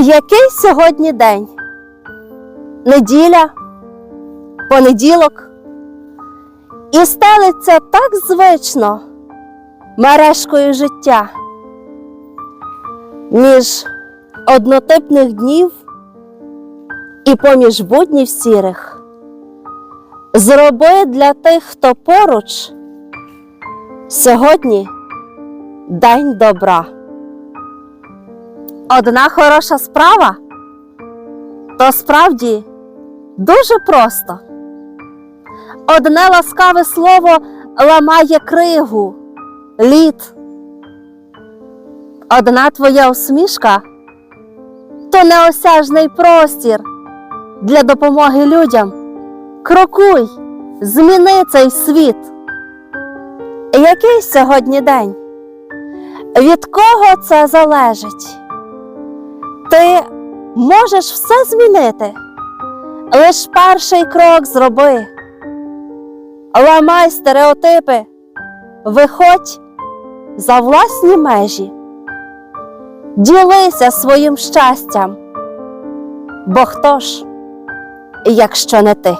Який сьогодні день? Неділя, понеділок. І стелиться так звично мережкою життя. Між однотипних днів і поміж буднів сірих. Зроби для тих, хто поруч, сьогодні день добра. Одна хороша справа то справді дуже просто. Одне ласкаве слово ламає кригу, лід. Одна твоя усмішка то неосяжний простір для допомоги людям. Крокуй, зміни цей світ. Який сьогодні день? Від кого це залежить? Можеш все змінити. Лиш перший крок зроби. Ламай стереотипи, виходь за власні межі, ділися своїм щастям. Бо хто ж, якщо не ти?